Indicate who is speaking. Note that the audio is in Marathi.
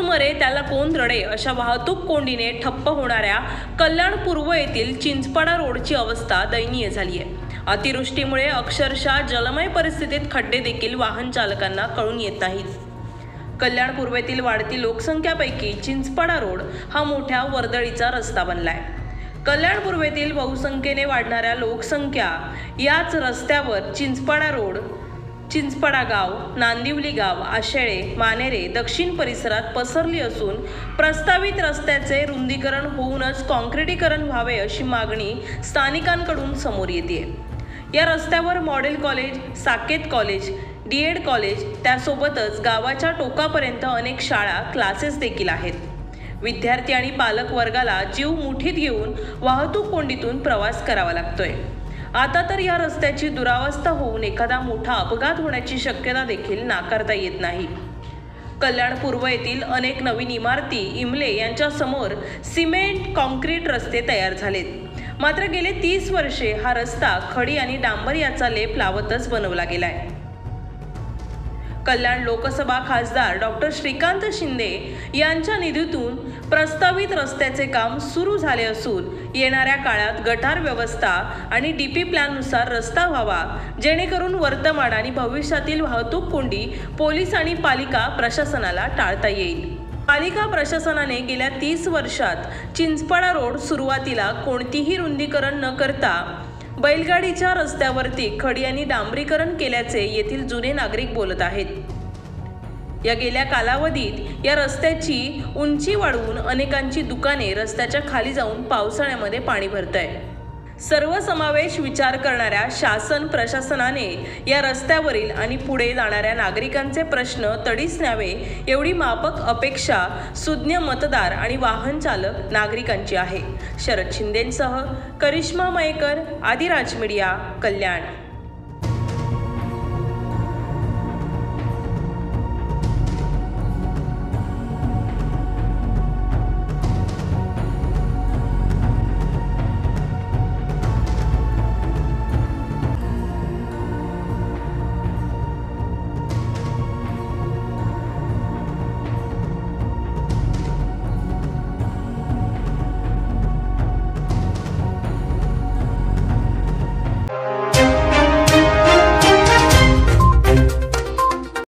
Speaker 1: मरे त्याला कोण रडे अशा वाहतूक कोंडीने ठप्प होणाऱ्या कल्याण पूर्व येथील चिंचपाडा रोडची अवस्था दयनीय झाली आहे अतिवृष्टीमुळे अक्षरशः जलमय परिस्थितीत खड्डे देखील वाहन चालकांना कळून येत नाहीत. कल्याण पूर्वेतील वाढती लोकसंख्यापैकी चिंचपाडा रोड हा मोठ्या वर्दळीचा रस्ता बनलाय. कल्याण पूर्वेतील बहुसंख्येने वाढणाऱ्या लोकसंख्या याच रस्त्यावर चिंचपाडा रोड चिंचपाडा गाव नांदिवली गाव आशेळे मानेरे दक्षिण परिसरात पसरली असून प्रस्तावित रस्त्याचे रुंदीकरण होऊनच कॉन्क्रिटीकरण व्हावे अशी मागणी स्थानिकांकडून समोर येते या रस्त्यावर model college Saket college D Ed college त्यासोबतच गावाच्या टोकापर्यंत अनेक शाळा क्लासेस देखील आहेत. विद्यार्थी आणि पालक वर्गाला जीव मुठीत घेऊन वाहतूक कोंडीतून प्रवास करावा लागतोय. आता तर या रस्त्याची दुरावस्था होऊन एखादा मोठा अपघात होण्याची शक्यता देखील नाकारता येत नाही. कल्याण पूर्व येथील अनेक नवीन इमारती इमले यांच्या समोर सिमेंट कॉन्क्रीट रस्ते तयार झालेत. मात्र गेले तीस वर्षे हा रस्ता खडी आणि डांबर याचा लेप लावतच बनवला गेलाय. कल्याण लोकसभा खासदार डॉक्टर श्रीकांत शिंदे यांच्या निधीतून प्रस्तावित रस्त्याचे काम सुरू झाले असून येणाऱ्या काळात गटार व्यवस्था आणि डी पी प्लॅननुसार रस्ता व्हावा जेणेकरून वर्तमान आणि भविष्यातील वाहतूक कोंडी पोलीस आणि पालिका प्रशासनाला टाळता येईल. पालिका प्रशासनाने गेल्या तीस वर्षात चिंचपाडा रोड सुरुवातीला कोणतीही रुंदीकरण न करता बैलगाडीच्या रस्त्यावरती खडी डांबरीकरण केल्याचे येथील जुने नागरिक बोलत आहेत. या गेल्या कालावधीत या रस्त्याची उंची वाढवून अनेकांची दुकाने रस्त्याच्या खाली जाऊन पावसाळ्यामध्ये पाणी भरत आहे सर्वसमावेश विचार करणाऱ्या शासन प्रशासनाने या रस्त्यावरील आणि पुढे जाणाऱ्या नागरिकांचे प्रश्न तडीस न्यावे एवढी मापक अपेक्षा सुज्ञ मतदार आणि वाहन चालक नागरिकांची आहे. शरद शिंदेंसह करिश्मा मयेकर आदिराज मीडिया कल्याण.